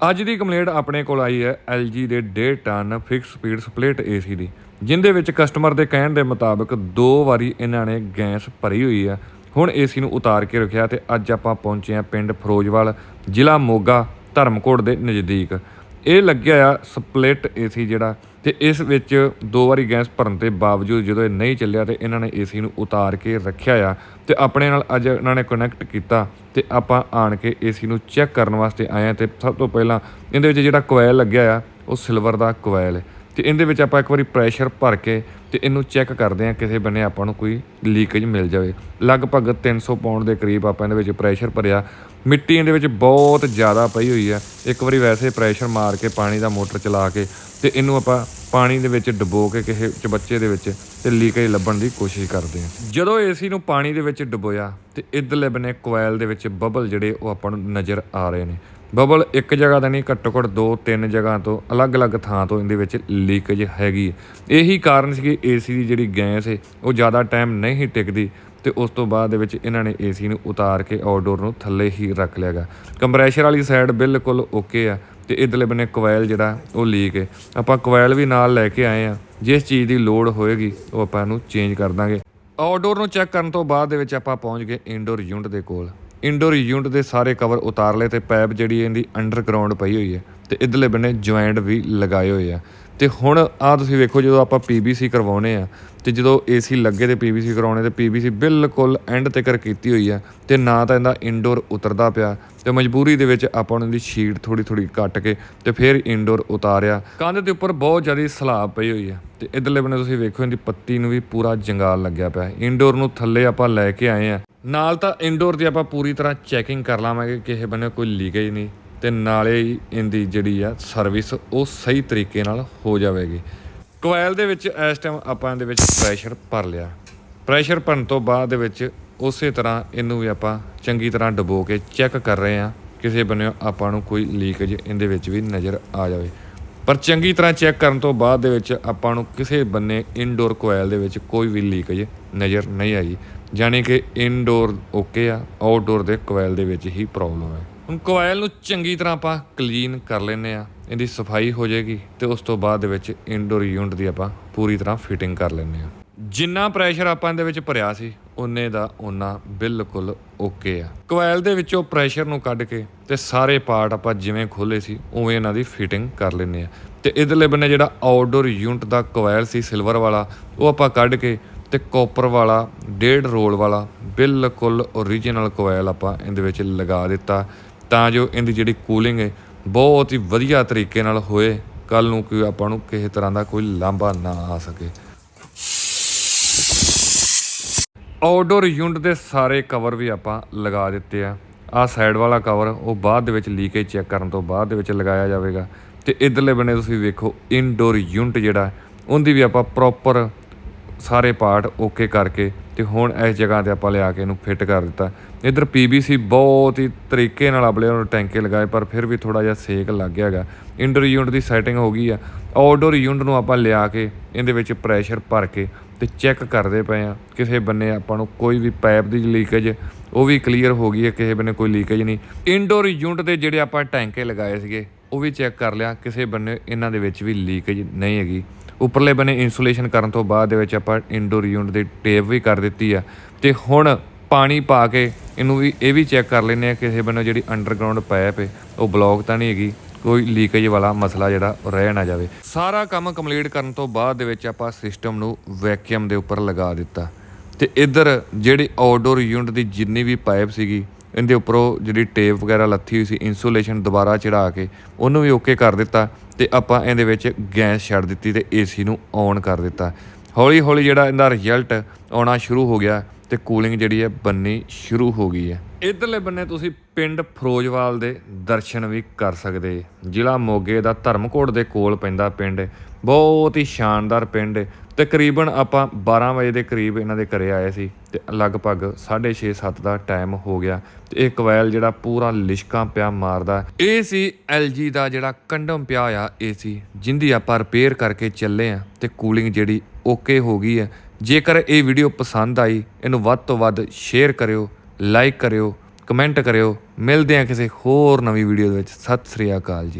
ਅੱਜ ਦੀ ਕੰਪਲੇਂਟ ਆਪਣੇ ਕੋਲ ਆਈ ਹੈ LG ਦੇ 1.5 ton fix speed split AC ਦੀ, ਜਿੰਦੇ ਵਿੱਚ ਕਸਟਮਰ ਦੇ ਕਹਿਣ ਦੇ ਮੁਤਾਬਕ ਦੋ ਵਾਰੀ ਇਹਨਾਂ ਨੇ ਗੈਸ ਭਰੀ ਹੋਈ ਹੈ। ਹੁਣ AC ਨੂੰ ਉਤਾਰ ਕੇ ਰੱਖਿਆ ਤੇ ਅੱਜ ਆਪਾਂ ਪਹੁੰਚੇ ਹਾਂ ਪਿੰਡ ਫਿਰੋਜ਼ਵਾਲ, ਜ਼ਿਲ੍ਹਾ ਮੋਗਾ, ਧਰਮਕੋਟ ਦੇ ਨਜ਼ਦੀਕ। ਇਹ ਲੱਗਿਆ ਆ ਸਪਲਿਟ ਏਸੀ ਜਿਹੜਾ ਤੇ ਇਸ ਵਿੱਚ ਦੋ ਵਾਰੀ ਗੈਸ ਭਰਨ ਦੇ ਬਾਵਜੂਦ ਜਦੋਂ ਇਹ ਨਹੀਂ ਚੱਲਿਆ ਤੇ ਇਹਨਾਂ ਨੇ ਏਸੀ ਨੂੰ ਉਤਾਰ ਕੇ ਰੱਖਿਆ ਆ ਤੇ ਆਪਣੇ ਨਾਲ ਅੱਜ ਇਹਨਾਂ ਨੇ ਕਨੈਕਟ ਕੀਤਾ ਤੇ ਆਪਾਂ ਆਣ ਕੇ ਏਸੀ ਨੂੰ ਚੈੱਕ ਕਰਨ ਵਾਸਤੇ ਆਏ ਆ ਤੇ ਸਭ ਤੋਂ ਪਹਿਲਾਂ ਇਹਦੇ ਵਿੱਚ ਜਿਹੜਾ ਕੋਇਲ ਲੱਗਿਆ ਆ, ਉਹ ਸਿਲਵਰ ਦਾ ਕੋਇਲ ਹੈ। ਤੇ ਇਹਦੇ ਵਿੱਚ ਆਪਾਂ ਇੱਕ ਵਾਰੀ ਪ੍ਰੈਸ਼ਰ ਭਰ ਕੇ ਤੇ ਇਹਨੂੰ ਚੈੱਕ ਕਰਦੇ ਆ ਕਿਸੇ ਬੰਨੇ ਆਪਾਂ ਨੂੰ ਕੋਈ ਲੀਕੇਜ ਮਿਲ ਜਾਵੇ। ਲਗਭਗ 300 ਪਾਉਂਡ ਦੇ ਕਰੀਬ ਆਪਾਂ ਇਹਦੇ ਵਿੱਚ ਪ੍ਰੈਸ਼ਰ ਭਰਿਆ। ਮਿੱਟੀ ਇਹਦੇ ਵਿੱਚ ਬਹੁਤ ਜ਼ਿਆਦਾ ਪਈ ਹੋਈ ਆ। ਇੱਕ ਵਾਰੀ ਵੈਸੇ ਪ੍ਰੈਸ਼ਰ ਮਾਰ ਕੇ ਪਾਣੀ ਦਾ ਮੋਟਰ ਚਲਾ ਕੇ ਤੇ ਇਹਨੂੰ ਆਪਾਂ ਪਾਣੀ ਦੇ ਵਿੱਚ ਡੁਬੋ ਕੇ ਕਿਸੇ ਚਬੱਚੇ ਦੇ ਵਿੱਚ ਤੇ ਲੀਕੇਜ ਲੱਭਣ ਦੀ ਕੋਸ਼ਿਸ਼ ਕਰਦੇ ਆ। ਜਦੋਂ ਏਸੀ ਨੂੰ ਪਾਣੀ ਦੇ ਵਿੱਚ ਡੁਬੋਇਆ ਤੇ ਇਧਰਲੇ ਬੰਨੇ ਕੋਇਲ ਦੇ ਵਿੱਚ ਬਬਲ ਜਿਹੜੇ ਉਹ ਆਪਾਂ ਨੂੰ ਨਜ਼ਰ ਆ ਰਹੇ ਨੇ। ਬਬਲ ਇੱਕ ਜਗ੍ਹਾ ਦਾ ਨਹੀਂ ਘੱਟੋ ਘੱਟ ਦੋ ਤਿੰਨ ਜਗ੍ਹਾ ਤੋਂ, ਅਲੱਗ-ਅਲੱਗ ਥਾਂ ਤੋਂ ਇਹਦੇ ਵਿੱਚ ਲੀਕੇਜ ਹੈਗੀ ਹੈ। ਇਹੀ ਕਾਰਨ ਸੀ ਕਿ ਏਸੀ ਦੀ ਜਿਹੜੀ ਗੈਸ ਹੈ ਉਹ ਜ਼ਿਆਦਾ ਟਾਈਮ ਨਹੀਂ ਟਿਕਦੀ ਤੇ ਉਸ ਤੋਂ ਬਾਅਦ ਦੇ ਵਿੱਚ ਇਹਨਾਂ ਨੇ ਏਸੀ ਨੂੰ ਉਤਾਰ ਕੇ ਆਊਟਡੋਰ ਨੂੰ ਥੱਲੇ ਹੀ ਰੱਖ ਲਿਆਗਾ ਕੰਪਰੈਸ਼ਰ ਵਾਲੀ ਸਾਈਡ ਬਿਲਕੁਲ ਓਕੇ ਆ। ਤੇ ਇਧਰਲੇ ਬੰਨੇ ਕੋਇਲ ਜਿਹੜਾ ਉਹ ਲੀਕ ਹੈ। ਆਪਾਂ ਕੋਇਲ ਵੀ ਨਾਲ ਲੈ ਕੇ ਆਏ ਆ। ਜਿਸ ਚੀਜ਼ ਦੀ ਲੋੜ ਹੋਏਗੀ, ਉਹ ਆਪਾਂ ਇਹਨੂੰ ਚੇਂਜ ਕਰ ਦਾਂਗੇ। ਆਊਟਡੋਰ ਨੂੰ ਚੈੱਕ ਕਰਨ ਤੋਂ ਬਾਅਦ ਦੇ ਵਿੱਚ ਆਪਾਂ ਪਹੁੰਚ ਗਏ ਇਨਡੋਰ ਯੂਨਿਟ ਦੇ ਕੋਲ। ਇਨਡੋਰ ਯੂਨਿਟ ਦੇ ਸਾਰੇ ਕਵਰ ਉਤਾਰ ਲਏ ਤੇ ਪੈਪ ਜਿਹੜੀ ਇਹਦੀ ਅੰਡਰਗਰਾਉਂਡ ਪਈ ਹੋਈ ਹੈ ਤੇ ਇਧਰਲੇ ਬੰਨੇ ਜੁਆਇੰਟ ਵੀ ਲਗਾਏ ਹੋਏ ਆ। ਤੇ ਹੁਣ ਆ ਤੁਸੀਂ ਵੇਖੋ ਜਦੋਂ ਆਪਾਂ PVC ਕਰਵਾਉਨੇ ਆ, ਤੇ ਜਦੋਂ AC ਲੱਗੇ ਤੇ PVC ਕਰਾਉਣੇ ਤੇ PVC ਬਿਲਕੁਲ ਐਂਡ ਤੱਕ ਕੀਤੀ ਹੋਈ ਆ, ਤੇ ਨਾ ਤਾਂ ਇਹਦਾ ਇਨਡੋਰ ਉਤਰਦਾ ਪਿਆ, ਤੇ ਮਜਬੂਰੀ ਦੇ ਵਿੱਚ ਆਪਾਂ ਉਹਨਾਂ ਦੀ ਸ਼ੀਟ ਥੋੜੀ ਥੋੜੀ ਕੱਟ ਕੇ ਤੇ ਫਿਰ ਇਨਡੋਰ ਉਤਾਰਿਆ। ਕੰਧ ਦੇ ਉੱਪਰ ਬਹੁਤ ਜ਼ਿਆਦਾ ਸਲਾਬ ਪਈ ਹੋਈ ਆ, ਤੇ ਇਧਰਲੇ ਬੰਨੇ ਤੁਸੀਂ ਵੇਖੋ ਇਹਦੀ ਪੱਤੀ ਨੂੰ ਵੀ ਪੂਰਾ ਜੰਗਾਲ ਲੱਗਿਆ ਪਿਆ ਇਨਡੋਰ ਨੂੰ ਥੱਲੇ ਆਪਾਂ ਲੈ ਕੇ ਆਏ ਆ। ਨਾਲ ਤਾਂ ਇਨਡੋਰ ਦੀ ਆਪਾਂ ਪੂਰੀ ਤਰ੍ਹਾਂ ਚੈਕਿੰਗ ਕਰ ਲਾਵਾਂਗੇ ਕਿਸੇ ਬੰਨੇ ਕੋਈ ਲੀਕੇਜ ਨਹੀਂ। ਤੇ ਨਾਲੇ ਹੀ ਇਹਦੀ ਜਿਹੜੀ ਆ ਸਰਵਿਸ ਉਹ ਸਹੀ ਤਰੀਕੇ ਨਾਲ ਹੋ ਜਾਵੇਗੀ। ਕੋਇਲ ਦੇ ਵਿੱਚ ਇਸ ਟਾਈਮ ਆਪਾਂ ਇਹਦੇ ਵਿੱਚ ਪ੍ਰੈਸ਼ਰ ਭਰ ਲਿਆ। ਪ੍ਰੈਸ਼ਰ ਭਰਨ ਤੋਂ ਬਾਅਦ ਦੇ ਵਿੱਚ ਉਸੇ ਤਰ੍ਹਾਂ ਇਹਨੂੰ ਵੀ ਆਪਾਂ ਚੰਗੀ ਤਰ੍ਹਾਂ ਡਬੋ ਕੇ ਚੈੱਕ ਕਰ ਰਹੇ ਹਾਂ। ਕਿਸੇ ਬੰਨੇ ਆਪਾਂ ਨੂੰ ਕੋਈ ਲੀਕੇਜ ਇਹਦੇ ਵਿੱਚ ਵੀ ਨਜ਼ਰ ਆ ਜਾਵੇ। ਪਰ ਚੰਗੀ ਤਰ੍ਹਾਂ ਚੈੱਕ ਕਰਨ ਤੋਂ ਬਾਅਦ ਦੇ ਵਿੱਚ ਆਪਾਂ ਨੂੰ ਕਿਸੇ ਬੰਨੇ ਇਨਡੋਰ ਕੋਇਲ ਦੇ ਵਿੱਚ ਕੋਈ ਵੀ ਲੀਕੇਜ ਨਜ਼ਰ ਨਹੀਂ ਆਈ। ਯਾਨੀ ਕਿ ਇਨਡੋਰ ਓਕੇ ਆ ਆਊਟਡੋਰ ਦੇ ਕੋਇਲ ਦੇ ਵਿੱਚ ਹੀ ਪ੍ਰੋਬਲਮ ਹੈ ਹੁਣ ਕੋਇਲ ਨੂੰ ਚੰਗੀ ਤਰ੍ਹਾਂ ਆਪਾਂ ਕਲੀਨ ਕਰ ਲੈਨੇ ਆ ਇਹਦੀ ਸਫ਼ਾਈ ਹੋ ਜਾਏਗੀ ਤੇ ਉਸ ਤੋਂ ਬਾਅਦ ਦੇ ਵਿੱਚ ਇਨਡੋਰ ਯੂਨਿਟ ਦੀ ਆਪਾਂ ਪੂਰੀ ਤਰ੍ਹਾਂ ਫਿਟਿੰਗ ਕਰ ਲੈਨੇ ਆ ਜਿੰਨਾ ਪ੍ਰੈਸ਼ਰ ਆਪਾਂ ਇਹਦੇ ਵਿੱਚ ਭਰਿਆ ਸੀ, ਉਹਨੇ ਦਾ ਉਹਨਾਂ ਬਿਲਕੁਲ ਓਕੇ ਆ। ਕੋਇਲ ਦੇ ਵਿੱਚੋਂ ਪ੍ਰੈਸ਼ਰ ਨੂੰ ਕੱਢ ਕੇ ਤੇ ਸਾਰੇ ਪਾਰਟ ਆਪਾਂ ਜਿਵੇਂ ਖੋਲੇ ਸੀ, ਉਵੇਂ ਇਹਨਾਂ ਦੀ ਫਿਟਿੰਗ ਕਰ ਲੈਨੇ ਆ ਤੇ ਇਧਰਲੇ ਬੰਨੇ ਜਿਹੜਾ ਆਊਟਡੋਰ ਯੂਨਿਟ ਦਾ ਕੋਇਲ ਸੀ ਸਿਲਵਰ ਵਾਲਾ, ਉਹ ਆਪਾਂ ਕੱਢ ਕੇ ਤੇ ਕਾਪਰ ਵਾਲਾ, ਡੇਢ ਰੋਲ ਵਾਲਾ ਬਿਲਕੁਲ ਓਰੀਜਨਲ ਕੋਇਲ ਆਪਾਂ ਇਹਦੇ ਵਿੱਚ ਲਗਾ ਦਿੱਤਾ। ਤਾਂ ਜੋ ਇਹਦੀ ਜਿਹੜੀ ਕੂਲਿੰਗ ਹੈ, ਬਹੁਤ ਹੀ ਵਧੀਆ ਤਰੀਕੇ ਨਾਲ ਹੋਏ। ਕੱਲ ਨੂੰ ਕੋਈ ਆਪਾਂ ਨੂੰ ਕਿਸੇ ਤਰ੍ਹਾਂ ਦਾ ਕੋਈ ਲਾਂਭਾ ਨਾ ਆ ਸਕੇ। ਆਊਟਡੋਰ ਯੂਨਿਟ ਦੇ ਸਾਰੇ ਕਵਰ ਵੀ ਆਪਾਂ ਲਗਾ ਦਿੱਤੇ ਆ। ਆ ਸਾਈਡ ਵਾਲਾ ਕਵਰ ਉਹ ਬਾਅਦ ਦੇ ਵਿੱਚ ਲੀਕੇਜ ਚੈੱਕ ਕਰਨ ਤੋਂ ਬਾਅਦ ਦੇ ਵਿੱਚ ਲਗਾਇਆ ਜਾਵੇਗਾ। ਤੇ ਇਧਰਲੇ ਬੰਨੇ ਤੁਸੀਂ ਵੇਖੋ ਇਨਡੋਰ ਯੂਨਿਟ ਜਿਹੜਾ, ਉਹਦੀ ਵੀ ਆਪਾਂ ਪ੍ਰੋਪਰ ਸਾਰੇ ਪਾਰਟ ਓਕੇ ਕਰਕੇ ਤੇ ਹੁਣ ਇਸ ਜਗ੍ਹਾ ਤੇ ਆਪਾਂ ਲਿਆ ਕੇ ਇਹਨੂੰ ਫਿੱਟ ਕਰ ਦਿੱਤਾ। ਇਧਰ PVC ਬਹੁਤ ਹੀ ਤਰੀਕੇ ਨਾਲ ਆਪਲੇ ਨੂੰ ਟੈਂਕੇ ਲਗਾਏ, ਪਰ ਫਿਰ ਵੀ ਥੋੜਾ ਜਿਹਾ ਸੇਕ ਲੱਗ ਗਿਆ ਹੈਗਾ। ਇੰਡੋਰ ਯੂਨਿਟ ਦੀ ਸੈਟਿੰਗ ਹੋ ਗਈ ਆ। ਆਊਟਡੋਰ ਯੂਨਿਟ ਨੂੰ ਆਪਾਂ ਲਿਆ ਕੇ ਇਹਦੇ ਵਿੱਚ ਪ੍ਰੈਸ਼ਰ ਭਰ ਕੇ ਤੇ ਚੈੱਕ ਕਰਦੇ ਪਏ ਆ। ਕਿਸੇ ਬੰਨੇ ਆਪਾਂ ਨੂੰ ਕੋਈ ਵੀ ਪਾਈਪ ਦੀ ਲੀਕੇਜ, ਉਹ ਵੀ ਕਲੀਅਰ ਹੋ ਗਈ ਹੈ, ਕਿਸੇ ਬੰਨੇ ਕੋਈ ਲੀਕੇਜ ਨਹੀਂ। ਇੰਡੋਰ ਯੂਨਿਟ ਦੇ ਜਿਹੜੇ ਆਪਾਂ ਟੈਂਕੇ ਲਗਾਏ ਸੀਗੇ, ਉਹ ਵੀ ਚੈੱਕ ਕਰ ਲਿਆ। ਕਿਸੇ ਬੰਨੇ ਇਹਨਾਂ ਦੇ ਵਿੱਚ ਵੀ ਲੀਕੇਜ ਨਹੀਂ ਹੈਗੀ। ਉੱਪਰਲੇ ਬੰਨੇ ਇਨਸੂਲੇਸ਼ਨ ਕਰਨ ਤੋਂ ਬਾਅਦ ਦੇ ਵਿੱਚ ਆਪਾਂ ਇੰਡੋਰ ਯੂਨਿਟ ਦੀ ਟੇਪ ਵੀ ਕਰ ਦਿੱਤੀ ਆ। ਤੇ ਹੁਣ ਪਾਣੀ ਪਾ ਕੇ ਇਹਨੂੰ ਵੀ, ਇਹ ਵੀ ਚੈੱਕ ਕਰ ਲੈਂਦੇ ਆ ਕਿਸੇ ਬੰਨੇ ਜਿਹੜੀ ਅੰਡਰਗਰਾਉਂਡ ਪਾਈਪ ਹੈ, ਉਹ ਬਲੌਕ ਤਾਂ ਨਹੀਂ ਹੈਗੀ, ਕੋਈ ਲੀਕੇਜ ਵਾਲਾ ਮਸਲਾ ਜਿਹੜਾ ਉਹ ਰਹਿ ਨਾ ਜਾਵੇ। ਸਾਰਾ ਕੰਮ ਕੰਪਲੀਟ ਕਰਨ ਤੋਂ ਬਾਅਦ ਦੇ ਵਿੱਚ ਆਪਾਂ ਸਿਸਟਮ ਨੂੰ ਵੈਕਿਊਮ ਦੇ ਉੱਪਰ ਲਗਾ ਦਿੱਤਾ। ਤੇ ਇੱਧਰ ਜਿਹੜੀ ਆਊਟਡੋਰ ਯੂਨਿਟ ਦੀ ਜਿੰਨੀ ਵੀ ਪਾਈਪ ਸੀਗੀ, ਇਹਦੇ ਉੱਪਰੋਂ ਜਿਹੜੀ ਟੇਪ ਵਗੈਰਾ ਲੱਥੀ ਹੋਈ ਸੀ ਇਨਸੂਲੇਸ਼ਨ ਦੁਬਾਰਾ ਚੜਾ ਕੇ, ਉਹਨੂੰ ਵੀ ਓਕੇ ਕਰ ਦਿੱਤਾ ਤੇ ਆਪਾਂ ਇਹਦੇ ਵਿੱਚ ਗੈਸ ਛੱਡ ਦਿੱਤੀ ਤੇ ਏਸੀ ਨੂੰ ਔਨ ਕਰ ਦਿੱਤਾ। ਹੌਲੀ ਹੌਲੀ ਜਿਹੜਾ ਇਹਦਾ ਰਿਜ਼ਲਟ ਆਉਣਾ ਸ਼ੁਰੂ ਹੋ ਗਿਆ ਤੇ ਕੂਲਿੰਗ ਜਿਹੜੀ ਹੈ ਬੰਨੀ ਸ਼ੁਰੂ ਹੋ ਗਈ ਹੈ। ਇਧਰਲੇ ਬੰਨੇ ਤੁਸੀਂ ਪਿੰਡ ਫਿਰੋਜ਼ਵਾਲ ਦੇ ਦਰਸ਼ਨ ਵੀ ਕਰ ਸਕਦੇ। ਜ਼ਿਲ੍ਹਾ ਮੋਗੇ ਦਾ ਧਰਮਕੋਟ ਦੇ ਕੋਲ ਪੈਂਦਾ ਪਿੰਡ। ਬਹੁਤ ਹੀ ਸ਼ਾਨਦਾਰ ਪਿੰਡ। ਤਕਰੀਬਨ ਆਪਾਂ 12 ਵਜੇ ਦੇ ਕਰੀਬ ਇਹਨਾਂ ਦੇ ਘਰੇ ਆਏ ਸੀ ਤੇ ਲਗਭਗ 6:30 7 ਦਾ ਟਾਈਮ ਹੋ ਗਿਆ ਤੇ ਇਹ ਕਵੈਲ ਜਿਹੜਾ ਪੂਰਾ ਲਿਸ਼ਕਾਂ ਪਿਆ ਮਾਰਦਾ। ਇਹ ਸੀ LG ਦਾ ਜਿਹੜਾ ਕੰਡਮ ਪਿਆ ਆ AC ਜਿੰਦੀ ਆਪਾਂ ਰਿਪੇਅਰ ਕਰਕੇ ਚੱਲੇ ਆ ਤੇ ਕੂਲਿੰਗ ਜਿਹੜੀ ਓਕੇ ਹੋ ਗਈ ਹੈ। ਜੇਕਰ ਇਹ ਵੀਡੀਓ ਪਸੰਦ ਆਈ, ਇਹਨੂੰ ਵੱਧ ਤੋਂ ਵੱਧ ਸ਼ੇਅਰ ਕਰਿਓ ਲਾਈਕ ਕਰਿਓ ਕਮੈਂਟ ਕਰਿਓ। ਮਿਲਦੇ ਹਾਂ ਕਿਸੇ ਹੋਰ ਨਵੀਂ ਵੀਡੀਓ ਦੇ ਵਿੱਚ। ਸਤਿ ਸ੍ਰੀ ਅਕਾਲ ਜੀ।